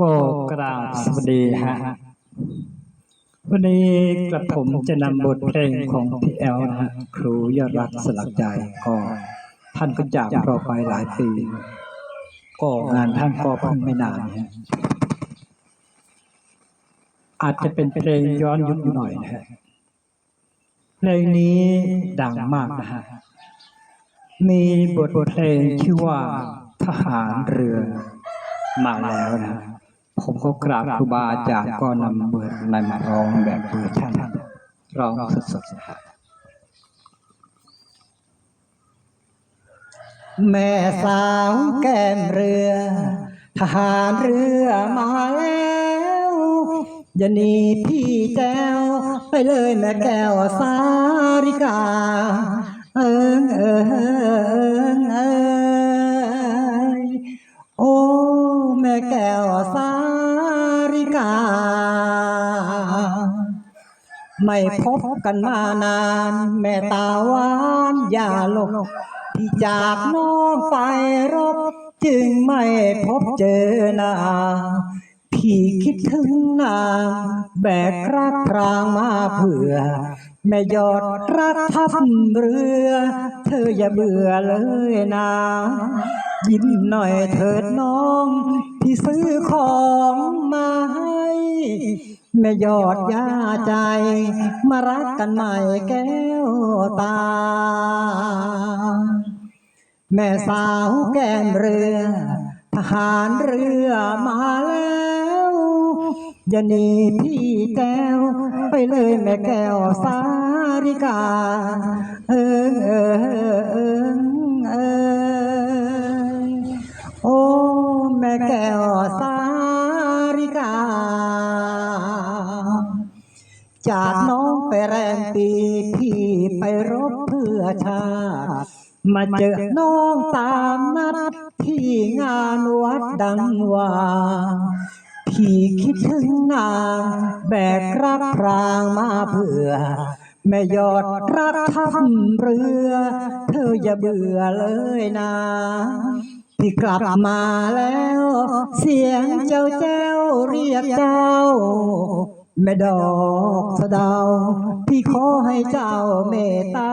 ก็กราบสวัสดีฮะ วันนี้กระผมจะนำบทเพลงของพี่แอลนะฮะครูยอดรักสลักใจก็ ท่านก็จากเราไปหลายปี ก็งานท่านก็เพิ่งไม่นานฮะอาจจะเป็นเพลงย้อนยุคหน่อยนะฮะเพลงนี้ดังมากนะฮะ มีบทเพลงชื่อว่าทหารเรือมาแล้วนะ ผมก็กราบครูบาอาจารย์ก็นำเบอร์นำมาร้องแบบเวอร์ชันร้องสดๆครับแม่สาวแก้มเรือ ทหารเรือมาแล้วอย่าหนีพี่แก้วไปเลยแม่แก้วสาริกา เอิงเอิงเอิงโอ้ แม่แก้ว ไม่พบกันมานาน แม่ตาหวานอย่าหลบที่จากน้องไปรบ จึงไม่พบเจอหน้าพี่คิดถึงนางแบกรักพรางมาเผื่อ แม่ยอดรักทับเรือ เธออย่าเบื่อเลยนะยิ้มหน่อยเถิดน้องพี่ซื้อของมาให้ แม่ยอดยาใจ มารักกันใหม่แก้วตา แม่สาวแก้มเรือ ทหารเรือมาแล้วอย่าหนีพี่แก้ว ไปเลยแม่แก้วสาริกา เอ จากน้องไปแรมปีพี่ไปรบเพื่อชาติมาเจอน้องตามนัดที่งานวัดดังว่าพี่คิดถึงนางแบกรักพรางมาเพื่อแม่ยอดรักทับเรือ เธออย่าเบื่อเลยนะพี่กลับมาแล้ว เสียงเจ้าแจ้วเรียกเจ้า แม่ดอกสะเดาพี่ขอให้เจ้าเมตตา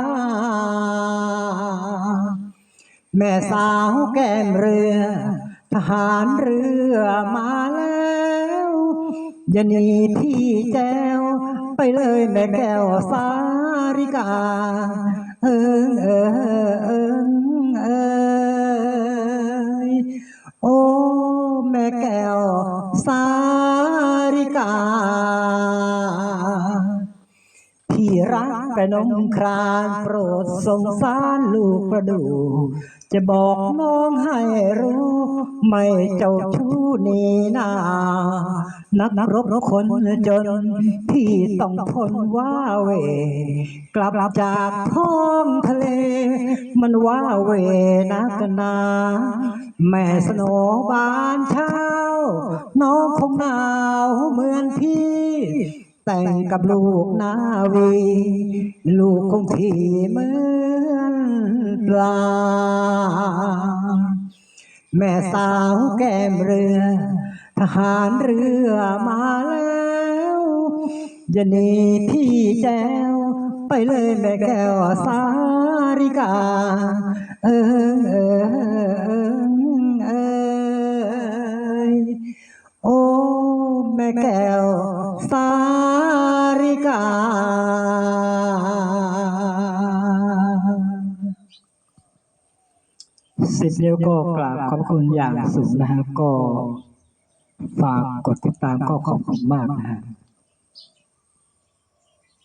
แม่สาวแก้มเรือ ทหารเรือมาแล้วอย่าหนีพี่แก้ว ไปเลยแม่แก้วสาริกา เออเออเออเออโอ้ แม่แก้ รักกระนมครานโปรดสงสารลูกประดู จะบอกน้องให้รู้ ไม่เจ้าชู้นี่นานักรบคนจนพี่ต้องทนว่าเว กลับจากท้องทะเล มันว่าเวนักนา แม่สโนบานเช้า น้องคงหนาวเหมือนพี่ แต่งกับลูกนาวี ลูกคงที่เหมือนปลา แม่สาวแก้มเรือ ทหารเรือมาแล้วอย่าหนีพี่แจ้ว ไปเลยแม่แก้วสาริกา เออ สิบนิ้วก็กราบขอบคุณอย่างสูงนะฮะก็ฝากกดติดตามก็ขอบคุณมากนะฮะ